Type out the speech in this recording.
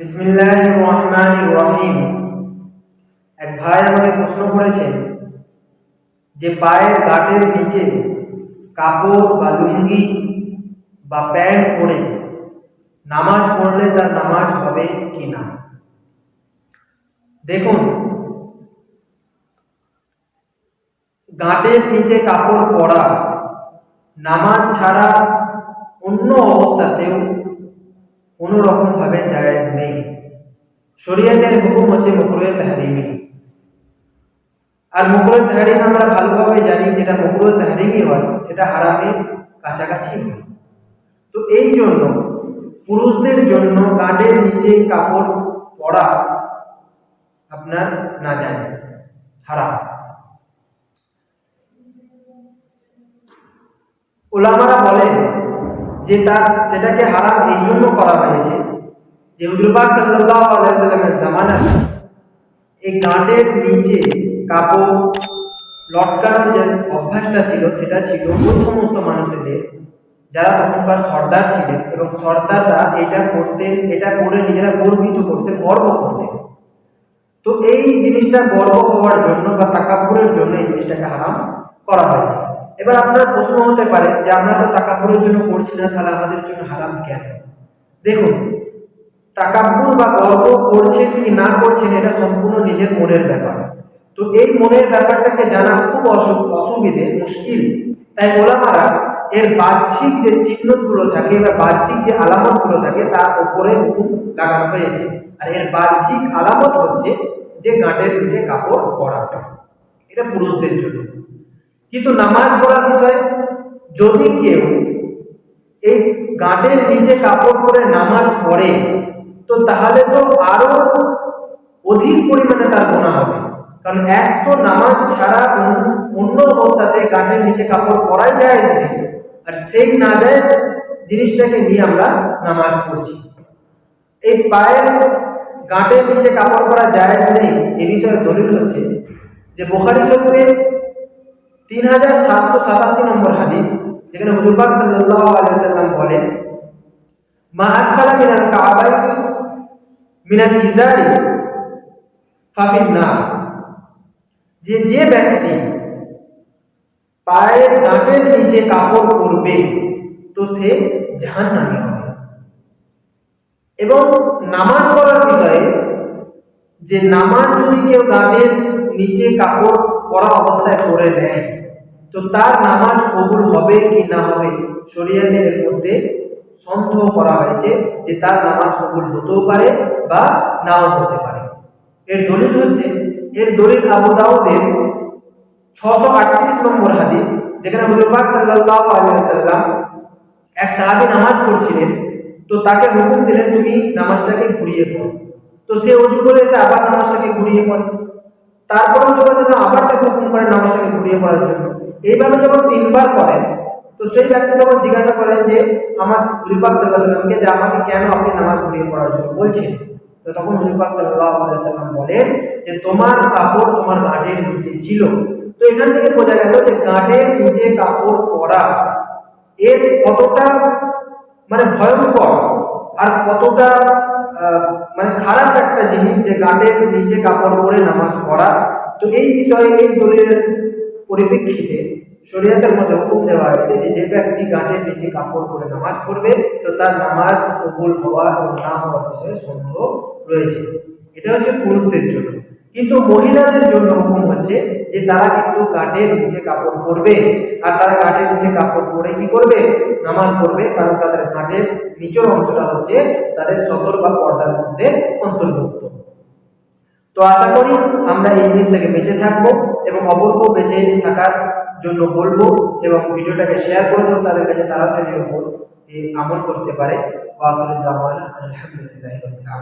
বিসমিল্লাহ রহমান রহিম। এক ভাই আমাকে প্রশ্ন করেছেন যে পায়ের গাঁটের নিচে কাপড় বা লুঙ্গি বা প্যান্ট পরে নামাজ পড়লে তার নামাজ হবে কি না? দেখুন, গাঁটের নিচে কাপড় পরা নামাজ ছাড়া অন্য অবস্থাতেও কোনো রকমভাবে জায়েজ নেই। শরীয়তের হুকুম হচ্ছে মকরুয়ে তাহরিমি। আর মকরুয়ে তাহরিম আমরা ভালোভাবে জানি, যেটা মকরুয়ে তাহরিমি হয়, সেটা হারামের কাছাকাছি হয়। তো এই জন্য পুরুষদের জন্য গাঁটের নিচে কাপড় পরা আপনার না যায় হারাম। ওলামারা বলেন যে তার সেটাকে হারাম এই জন্য করা হয়েছে। যে হুজুরবাগ সাল্লাহ জামানা এই গাঁটের নিচে কাপড় লটকানোর যে অভ্যাসটা ছিল, সেটা ছিল ওই সমস্ত মানুষদের, যারা তখনকার সর্দার ছিলেন এবং সর্দাররা এটা করতেন, এটা করে নিজেরা গর্বিত করতেন, গর্ব করতেন। তো এই জিনিসটা গর্ব হওয়ার জন্য বা তাকাপুরের জন্য এই জিনিসটাকে হারাম করা হয়েছে। এবার আপনার প্রশ্ন হতে পারে যে আমরা তো তাকাপুরের জন্য করছি না, তাহলে আমাদের জন্য হারাম কেন? দেখুন তাকাব্বুর বা গর্ব করছেন কি না করছেন এটা সম্পূর্ণ নিজের মনের ব্যাপার। তো এই মনের ব্যাপারটাকে জানা খুব অসুবিধে, মুশকিল। তাই ওলামারা এর বাহ্যিক যে চিহ্নগুলো থাকে বা বাহ্যিক যে আলামতগুলো থাকে, তার উপরে হুকুম লাগানো হয়েছে। আর এর বাহ্যিক আলামত হচ্ছে যে গাঁটের নিচে কাপড় পরাটা এটা পুরুষদের জন্য। কিন্তু নামাজ পড়ার বিষয়ে, যদি কেউ এই গাঁটের নিচে কাপড় পরে নামাজ পড়ে, তো তাহলে তো আরও অধিক পরিমাণে তার গোনা হবে। কারণ এক তো নামাজ ছাড়া অন্য অবস্থাতে গাঁটের নিচে কাপড় পরাই যায় আর সেই না যায় জিনিসটাকে নিয়ে আমরা নামাজ পড়ছি। এই পায়ের গাঁটের নিচে কাপড় পরা জায়েজ নেই এ বিষয়ে দলিল হচ্ছে যে, বোখারি শরীফের তিন হাজার সাতশো সাতাশি নম্বর হাদিস, যেখানে হুজুরবাগ সাল্লাহ আলাইসাল্লাম বলেন, মা আসফালা মিনাল কাবাইনি মিনাল ইজারি ফাফিন না যে যে ব্যক্তি পায়ের গাঁটের নিচে কাপড় পরবে, তো সে জাহান নামে হবে। এবং নামাজ পড়ার বিষয়ে, যে নামাজ যদি কেউ গানের নিচে কাপড় পরা অবস্থায় পরে নেয় তো তার নামাজ কবুল হবে কি না হবে শরীয়তের মধ্যে সন্দেহ করা হয়েছে যে তার নামাজ কবুল হতেও পারে বা নাও হতে পারে। এর দলিল হচ্ছে, এর দলিল আবু দাউদের ছশো আটত্রিশ নম্বর হাদিস, যেখানে হুজুরবাগ সাল্লাহ আলিয়াল্লাম এক সাহাবি নামাজ পড়ছিলেন, তো তাকে হুকুম দিলেন, তুমি নামাজটাকে ঘুরিয়ে পড়ো। তো সে উঁচু করে এসে আবার নামাজটাকে ঘুরিয়ে পড়ে। তারপরে উঁচু করে আবার তাকে হুকুম করে নামাজটাকে ঘুরিয়ে পড়ার জন্য। এইভাবে যখন তিনবার করেন, তো সেই ব্যক্তি তখন জিজ্ঞাসা করেন যে, আমার হুজুরবাগ সাল্লাহ সাল্লামকে যে আমাকে কেন আপনি নামাজ ঘুরিয়ে পড়ার জন্য বলছেন? তো তখন হুজুরবাগ সাল্লাহ সাল্লাম বলেন যে, তোমার কাপড় তোমার গাঁটের নিচে ছিল। তো এখান থেকে বোঝা গেল যে গাঁটের নিচে কাপড় পরা, এর কতটা মানে ভয়ঙ্কর আর কতটা মানে খারাপ একটা জিনিস যে গাঁটের নিচে কাপড় পরে নামাজ পড়া। তো এই বিষয়ে এই দলিলের পরিপ্রেক্ষিতে শরীয়তের মধ্যে হুকুম দেওয়া হয়েছে যে যে ব্যক্তি গাঁটের নিচে কাপড় পরে নামাজ পড়বে, তো তার নামাজ কবুল হওয়া এবং না হওয়ার বিষয়ে সন্দেহ রয়েছে। এটা হচ্ছে পুরুষদের জন্য। কিন্তু মহিলাদের জন্য হুকুম হচ্ছে যে তারা কিন্তু গাঁটের নিচে কাপড় পরবে। আর তারা গাঁটের নিচে কাপড় পরে কি করবে? নামাজ পড়বে। কারণ তাদের গাঁটের নিচের অংশটা হচ্ছে তাদের সতর বা পর্দার মধ্যে অন্তর্ভুক্ত। তো আশা করি আমরা এই জিনিস থেকে বেঁচে থাকব এবং অপরকেও বেঁচে থাকার জন্য বলব এবং ভিডিওটাকে শেয়ার করে দেবো, তাদের কাছে তারা এর আমল করতে পারে। আলহামদুলিল্লাহ